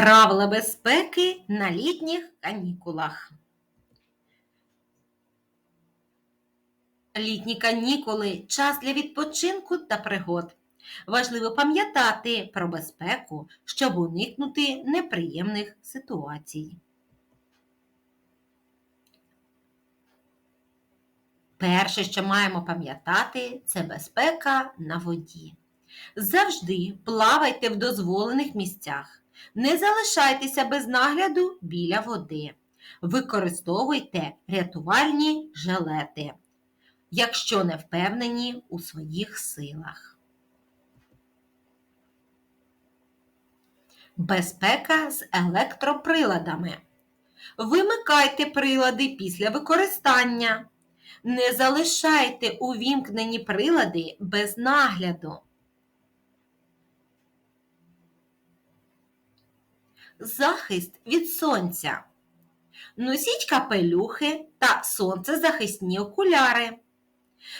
Правила безпеки на літніх канікулах. Літні канікули час для відпочинку та пригод. Важливо пам'ятати про безпеку, щоб уникнути неприємних ситуацій. Перше, що маємо пам'ятати, це безпека на воді. Завжди плавайте в дозволених місцях. Не залишайтеся без нагляду біля води. Використовуйте рятувальні жилети, якщо не впевнені у своїх силах. Безпека з електроприладами. Вимикайте прилади після використання. Не залишайте увімкнені прилади без нагляду. Захист від сонця. Носіть капелюхи та сонцезахисні окуляри.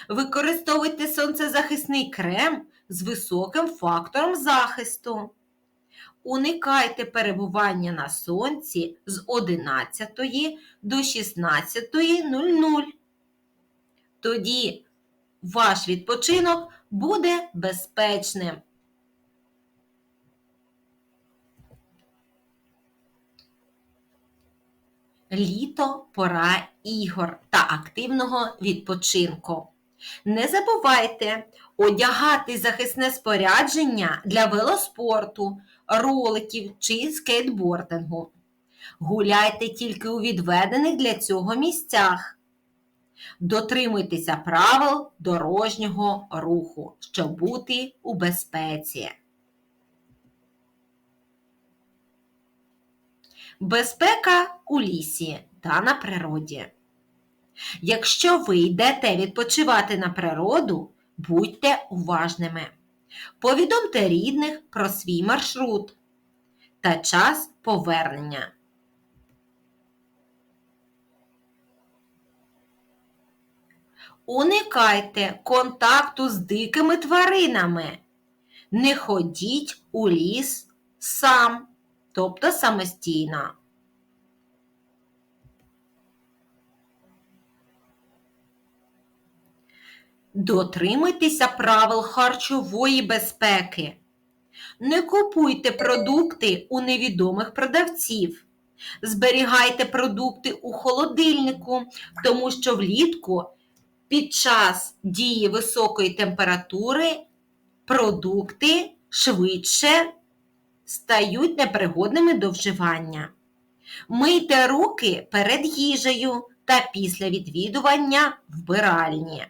Використовуйте сонцезахисний крем з високим фактором захисту. Уникайте перебування на сонці з 11 до 16.00. Тоді ваш відпочинок буде безпечним. Літо пора ігор та активного відпочинку. Не забувайте одягати захисне спорядження для велоспорту, роликів чи скейтбордингу. Гуляйте тільки у відведених для цього місцях. Дотримуйтеся правил дорожнього руху, щоб бути у безпеці. Безпека у лісі та на природі. Якщо ви йдете відпочивати на природу, будьте уважними. Повідомте рідних про свій маршрут та час повернення. Уникайте контакту з дикими тваринами. Не ходіть у ліс сам, тобто самостійно. Дотримуйтеся правил харчової безпеки. Не купуйте продукти у невідомих продавців. Зберігайте продукти у холодильнику, тому що влітку під час дії високої температури продукти швидше стають непригодними до вживання. Мийте руки перед їжею та після відвідування вбиральні.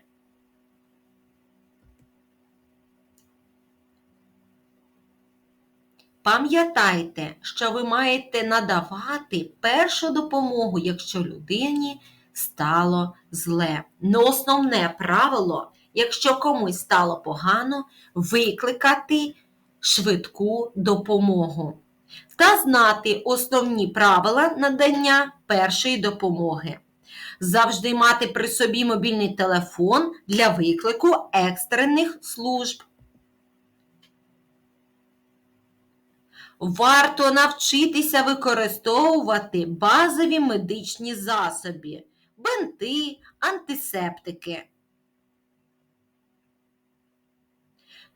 Пам'ятайте, що ви маєте надавати першу допомогу, якщо людині стало зле. Но основне правило, якщо комусь стало погано, викликати швидку допомогу та знати основні правила надання першої допомоги. Завжди мати при собі мобільний телефон для виклику екстрених служб. Варто навчитися використовувати базові медичні засоби, бинти, антисептики.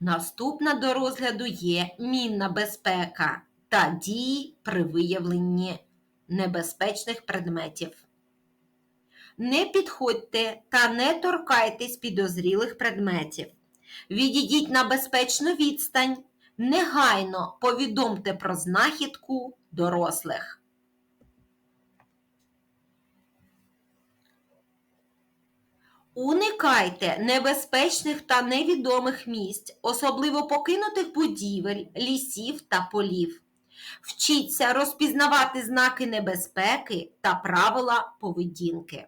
Наступна до розгляду є мінна безпека та дії при виявленні небезпечних предметів. Не підходьте та не торкайтесь підозрілих предметів. Відійдіть на безпечну відстань. Негайно повідомте про знахідку дорослих. Уникайте небезпечних та невідомих місць, особливо покинутих будівель, лісів та полів. Вчіться розпізнавати знаки небезпеки та правила поведінки.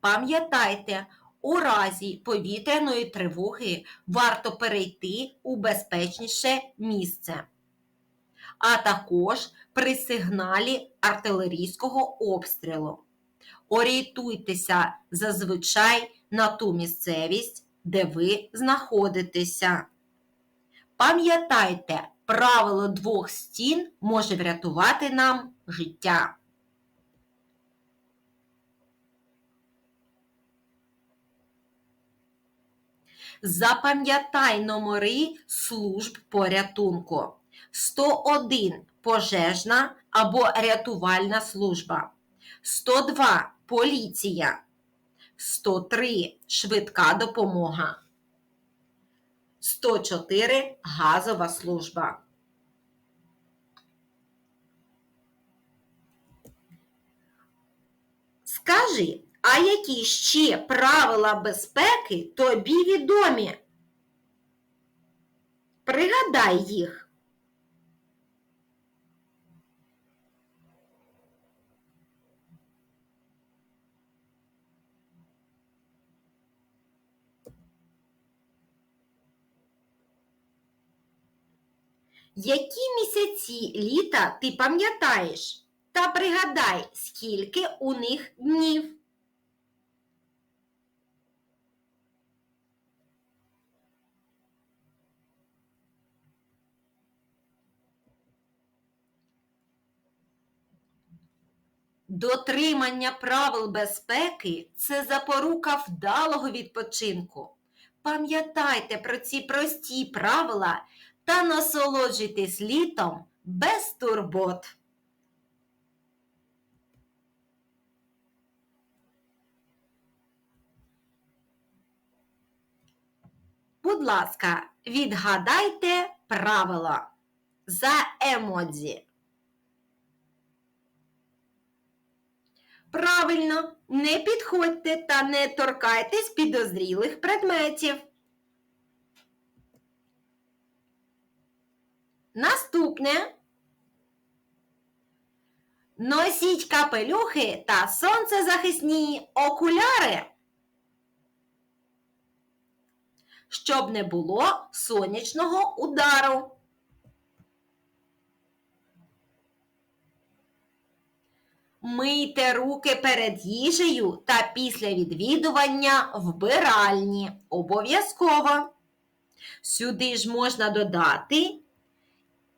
Пам'ятайте, у разі повітряної тривоги варто перейти у безпечніше місце, а також при сигналі артилерійського обстрілу. Орієнтуйтеся зазвичай на ту місцевість, де ви знаходитеся. Пам'ятайте, правило двох стін може врятувати нам життя. Запам'ятай номери служб порятунку. 101 пожежна або рятувальна служба. 102 поліція. 103 швидка допомога. 104 газова служба. Скажи, а які ще правила безпеки тобі відомі? Пригадай їх. Які місяці літа ти пам'ятаєш? Та пригадай, скільки у них днів. Дотримання правил безпеки це запорука вдалого відпочинку. Пам'ятайте про ці прості правила та насолоджуйтесь літом без турбот. Будь ласка, відгадайте правила за емодзі. Правильно, не підходьте та не торкайтесь підозрілих предметів. Наступне. Носіть капелюхи та сонцезахисні окуляри. Щоб не було сонячного удару. Мийте руки перед їжею та після відвідування вбиральні. Обов'язково. Сюди ж можна додати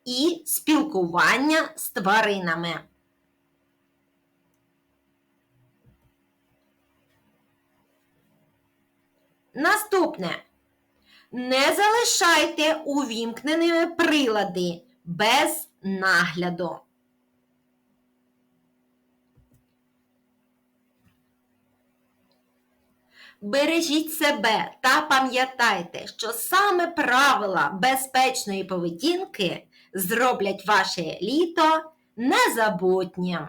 і спілкування з тваринами. Наступне. Не залишайте увімкненими прилади без нагляду. Бережіть себе та пам'ятайте, що саме правила безпечної поведінки зроблять ваше літо незабутнім.